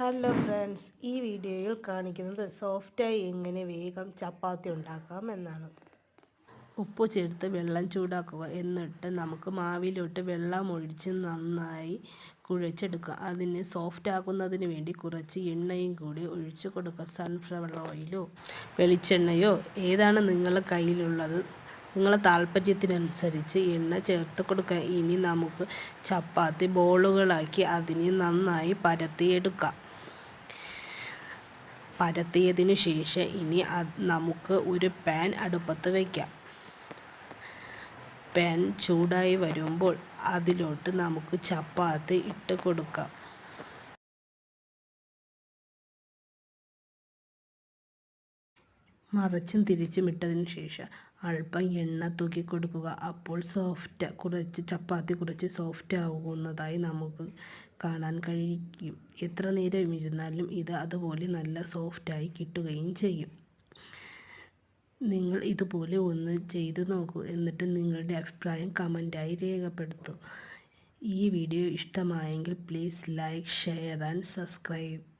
Hello friends ഈ വീഡിയോയിൽ കാണിക്കുന്നത് സോഫ്റ്റായി എങ്ങനെ വേഗം ചപ്പാത്തി ഉണ്ടാക്കാം എന്നാണ്. ഉപ്പ് ചേർത്ത് വെള്ളം ചൂടാക്കുക. എന്നിട്ട് നമുക്ക് മാവിലോട്ട് വെള്ളം ഒഴിച്ച് നന്നായി കുഴച്ചെടുക്കുക. അതിന് സോഫ്റ്റ് ആക്കുന്നതിന് വേണ്ടി കുറച്ച് എണ്ണയും കൂടി ഒഴിച്ചു കൊടുക്കുക. സൺഫ്ലവർ ഓയിലോ വെളിച്ചെണ്ണയോ ഏതാണ് നിങ്ങളുടെ കയ്യിലുള്ളത്. നിങ്ങളെ താല്പര്യത്തിനനുസരിച്ച് എണ്ണ ചേർത്ത് കൊടുക്കുക. ഇനി നമുക്ക് ചപ്പാത്തി ബോളുകളാക്കി അതിനെ നന്നായി പരത്തിയെടുക്കാം. പരത്തിയതിനു ശേഷം ഇനി നമുക്ക് ഒരു പാൻ അടുപ്പത്ത് വയ്ക്കാം പാൻ ചൂടായി വരുമ്പോൾ അതിലോട്ട് നമുക്ക് ചപ്പാത്തി ഇട്ട് കൊടുക്കാം. മറിച്ചും തിരിച്ചും ഇട്ടതിന് ശേഷം അല്പം എണ്ണ തൂക്കി കൊടുക്കുക. അപ്പോൾ സോഫ്റ്റ് കുറച്ച് ചപ്പാത്തി കുറച്ച് സോഫ്റ്റ് ആകുന്നതായി നമുക്ക് കാണാൻ കഴിയും. എത്ര നേരം ഇരുന്നാലും ഇത് അതുപോലെ നല്ല സോഫ്റ്റായി കിട്ടുകയും ചെയ്യും. നിങ്ങൾ ഇതുപോലെ ഒന്ന് ചെയ്തു നോക്കൂ. എന്നിട്ട് നിങ്ങളുടെ അഭിപ്രായം കമന്റായി രേഖപ്പെടുത്തൂ. ഈ വീഡിയോ ഇഷ്ടമായെങ്കിൽ please like share and subscribe